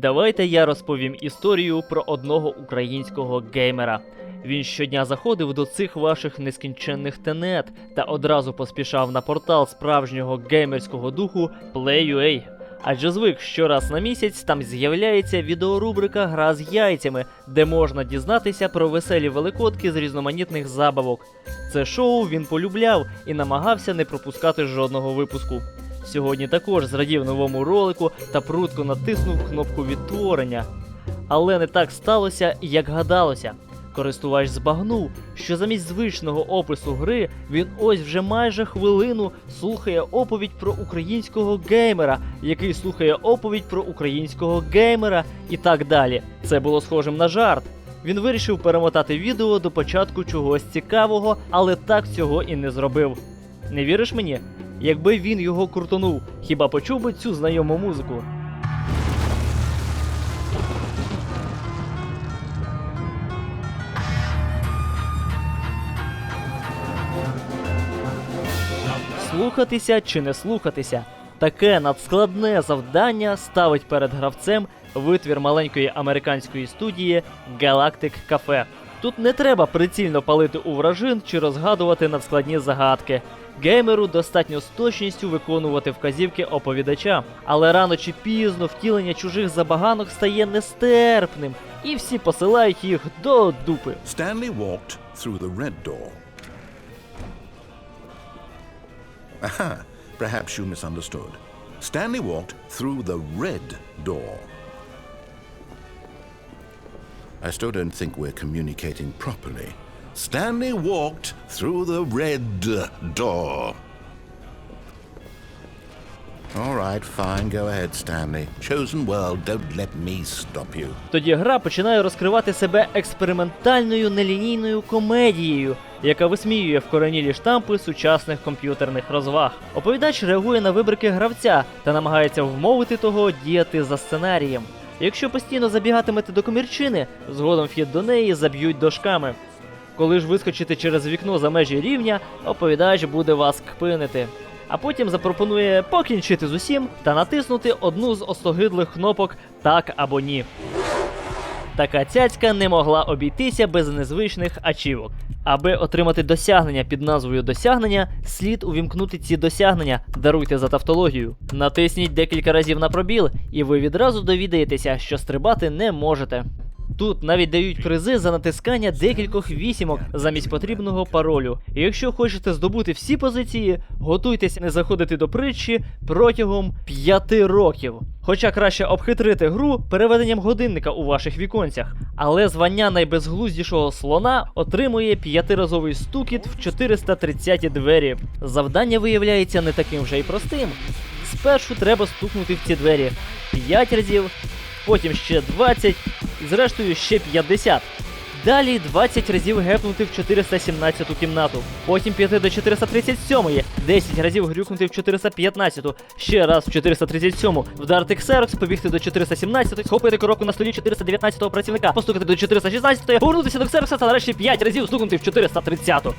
Давайте я розповім історію про одного українського геймера. Він щодня заходив до цих ваших нескінченних тенет та одразу поспішав на портал справжнього геймерського духу Play.ua. Адже звик, що раз на місяць там з'являється відеорубрика Гра з яйцями, де можна дізнатися про веселі великодки з різноманітних забавок. Це шоу він полюбляв і намагався не пропускати жодного випуску. Сьогодні також зрадів новому ролику та прудко натиснув кнопку відтворення. Але не так сталося, як гадалося. Користувач збагнув, що замість звичного опису гри він ось вже майже хвилину слухає оповідь про українського геймера, який слухає оповідь про українського геймера і так далі. Це було схожим на жарт. Він вирішив перемотати відео до початку чогось цікавого, але так цього і не зробив. Не віриш мені? Якби він його крутонув, хіба почув би цю знайому музику? Слухатися чи не слухатися? Таке надскладне завдання ставить перед гравцем витвір маленької американської студії Galactic Cafe. Тут не треба прицільно палити у вражин чи розгадувати надскладні загадки. Геймеру достатньо з точністю виконувати вказівки оповідача, але рано чи пізно втілення чужих забаганок стає нестерпним, і всі посилають їх до дупи. Stanley walked through the red door. Aha, perhaps you misunderstood. Stanley walked through the red door. I still don't think we're communicating properly. Stanley walked through the red door. All right, fine, go ahead, Stanley. Chosen world, don't let me stop you. Тоді гра починає розкривати себе експериментальною нелінійною комедією, яка висміює вкоренілі штампи сучасних комп'ютерних розваг. Оповідач реагує на вибрики гравця та намагається вмовити того діяти за сценарієм. Якщо постійно забігатимете до комірчини, згодом вхід до неї заб'ють дошками. Коли ж вискочите через вікно за межі рівня, оповідач буде вас кпинити. А потім запропонує покінчити з усім та натиснути одну з остогидлих кнопок так або ні. Така цяцька не могла обійтися без незвичних ачівок. Аби отримати досягнення під назвою досягнення, слід увімкнути ці досягнення, даруйте за тавтологію. Натисніть декілька разів на пробіл, і ви відразу довідаєтеся, що стрибати не можете. Тут навіть дають призи за натискання декількох вісімок замість потрібного паролю. І якщо хочете здобути всі позиції, готуйтеся не заходити до притчі протягом 5 років. Хоча краще обхитрити гру переведенням годинника у ваших віконцях. Але звання найбезглуздішого слона отримує п'ятиразовий стукіт в 430 двері. Завдання виявляється не таким вже й простим. Спершу треба стукнути в ці двері 5 разів, потім ще 20 і зрештою ще 50. Далі 20 разів гепнути в 417 кімнату, потім піти до 437, 10 разів грюкнути в 415, ще раз в 437, вдарити ксерокс, побігти до 417, схопити коробку на столі 419 працівника, постукати до 416, повернутися до ксерокса та нарешті 5 разів стукнути в 430. Yes!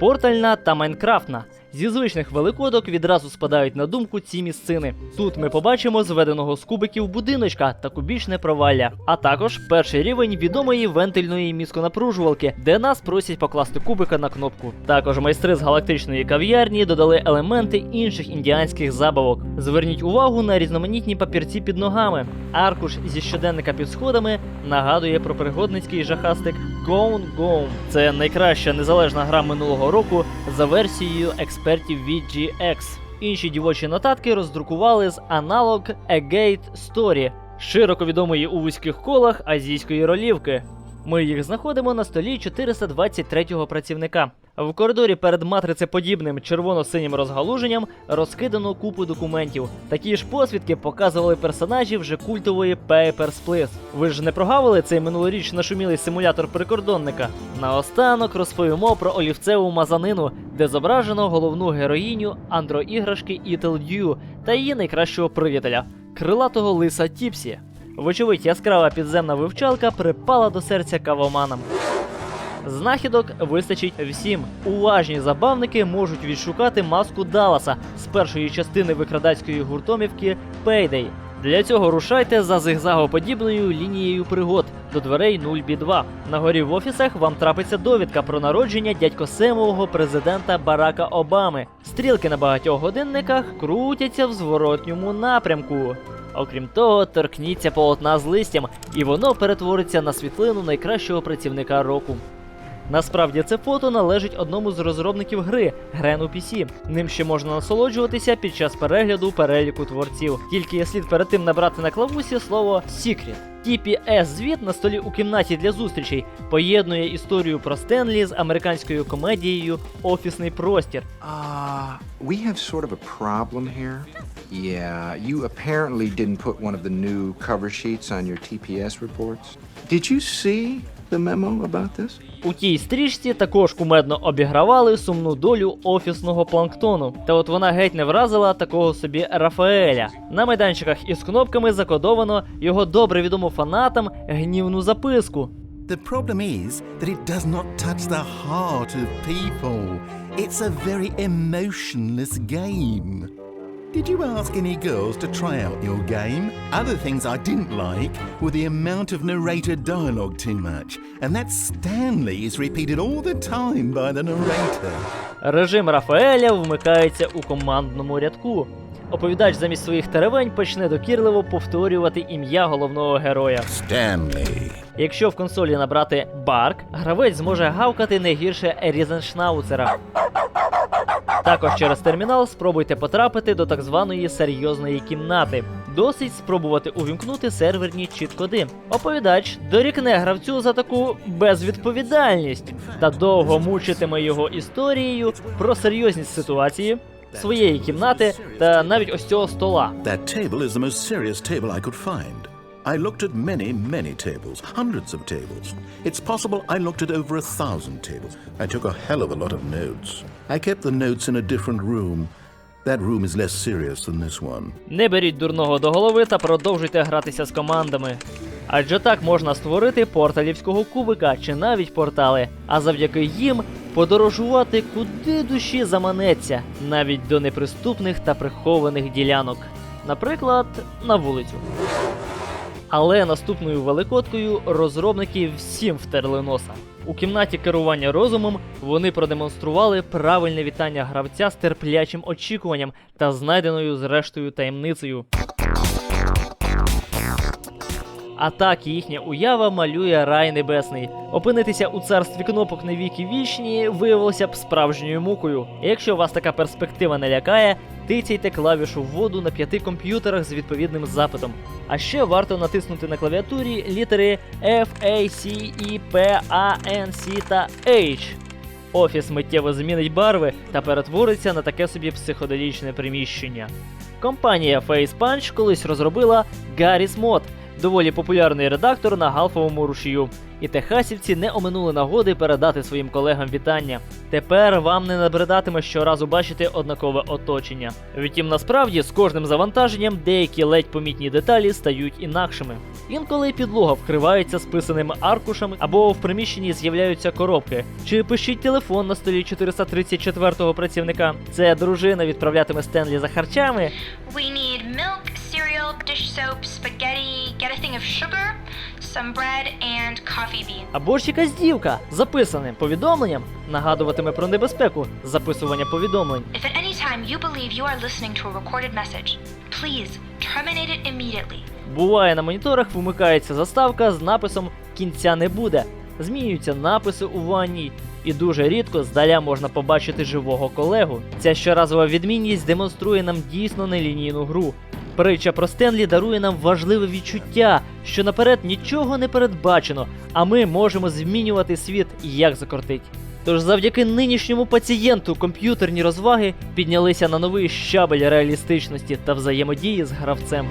Портальна та майнкрафтна. Зі звичних великодок відразу спадають на думку ці місцини. Тут ми побачимо зведеного з кубиків будиночка та кубічне провалля, а також перший рівень відомої вентильної місконапружувалки, де нас просять покласти кубика на кнопку. Також майстри з галактичної кав'ярні додали елементи інших індіанських забавок. Зверніть увагу на різноманітні папірці під ногами. Аркуш зі щоденника під сходами нагадує про пригодницький жахастик Gone Gone. Це найкраща незалежна гра минулого року за версією експертів VGX. Інші дівочі нотатки роздрукували з аналог A Gate Story, широко відомої у вузьких колах азійської ролівки. Ми їх знаходимо на столі 423-го працівника. В коридорі перед матрицеподібним червоно-синім розгалуженням розкидано купу документів. Такі ж посвідки показували персонажі вже культової Papers, Please. Ви ж не прогавили цей минулоріч нашумілий симулятор прикордонника. Наостанок розповімо про олівцеву мазанину, де зображено головну героїню андроіграшки Ітл Дью та її найкращого приятеля крилатого лиса Тіпсі. Вочевидь, яскрава підземна вивчалка припала до серця кавоманам. Знахідок вистачить всім. Уважні забавники можуть відшукати маску Далласа з першої частини викрадацької гуртомівки Payday. Для цього рушайте за зигзагоподібною лінією пригод до дверей 0B2. На горі в офісах вам трапиться довідка про народження дядько Семового президента Барака Обами. Стрілки на багатьох годинниках крутяться в зворотньому напрямку. Окрім того, торкніться полотна з листям, і воно перетвориться на світлину найкращого працівника року. Насправді це фото належить одному з розробників гри Грену PC. Ним ще можна насолоджуватися під час перегляду переліку творців. Тільки слід перед тим набрати на клавусі слово Secret. TPS звіт на столі у кімнаті для зустрічей поєднує історію про Стенлі з американською комедією Офісний простір. Uh, we have sort of a problem here. Yeah, you apparently didn't put one of the new cover sheets on your TPS reports. Did you see the memo about this? У тій стрічці також кумедно обігравали сумну долю офісного планктону. Та от вона геть не вразила такого собі Рафаеля. На майданчиках із кнопками закодовано його добре відому фанатам гнівну записку. The problem is that it does not touch the heart of people. It's a very emotionless game. Did you ask any girls to try out your game? Other things I didn't like were the amount of narrator dialogue too much, and that Stanley is repeated all the time by the narrator. Режим Рафаеля вмикається у командному рядку. Оповідач замість своїх теревень почне докірливо повторювати ім'я головного героя. Stanley. Якщо в консолі набрати Барк, гравець зможе гавкати не гірше Різеншнауцера. Також через термінал спробуйте потрапити до так званої серйозної кімнати. Досить спробувати увімкнути серверні чіткоди. Оповідач дорікне гравцю за таку безвідповідальність та довго мучитиме його історією про серйозність ситуації, своєї кімнати та навіть ось цього стола. That table is the most serious table I could find. I looked at many, many tables, hundreds of tables. It's possible I looked at over a thousand tables. I took a hell of a lot of notes. I kept the notes in a different room. That room is less serious than this one. Не беріть дурного до голови та продовжуйте гратися з командами. Адже так можна створити порталівського кубика чи навіть портали, а завдяки їм подорожувати куди душі заманеться, навіть до неприступних та прихованих ділянок. Наприклад, на вулицю. Але наступною великодкою розробники всім втерли носа. У кімнаті керування розумом вони продемонстрували правильне вітання гравця з терплячим очікуванням та знайденою зрештою таємницею. А так їхня уява малює рай небесний. Опинитися у царстві кнопок на віки вічні виявилося б справжньою мукою. І якщо вас така перспектива не лякає, тицяйте клавішу вводу на п'яти комп'ютерах з відповідним запитом. А ще варто натиснути на клавіатурі літери F, A, C, E, P, A, N, C та H. Офіс миттєво змінить барви та перетвориться на таке собі психоделічне приміщення. Компанія FacePunch колись розробила Garry's Mod, доволі популярний редактор на галфовому рушію. І техасівці не оминули нагоди передати своїм колегам вітання. Тепер вам не набридатиме щоразу бачити однакове оточення. Втім, насправді з кожним завантаженням деякі ледь помітні деталі стають інакшими. Інколи підлога вкривається списаними аркушами або в приміщенні з'являються коробки. Чи пишіть телефон на столі 434-го працівника. Це дружина відправлятиме Стенлі за харчами, We need milk, cereal, dish soap, spaghetti, get a thing of sugar, some bread, and coffee bean. Або ж якась дівка записаним повідомленням нагадуватиме про небезпеку записування повідомлень. If at any time you believe you are listening to a recorded message, please terminate it immediately. Буває на моніторах вимикається заставка з написом Кінця не буде. Змінюються написи у ванній, і дуже рідко здаля можна побачити живого колегу. Ця щоразова відмінність демонструє нам дійсно нелінійну гру. Притча про Стенлі дарує нам важливе відчуття, що наперед нічого не передбачено, а ми можемо змінювати світ як закортить. Тож завдяки нинішньому пацієнту комп'ютерні розваги піднялися на новий щабель реалістичності та взаємодії з гравцем.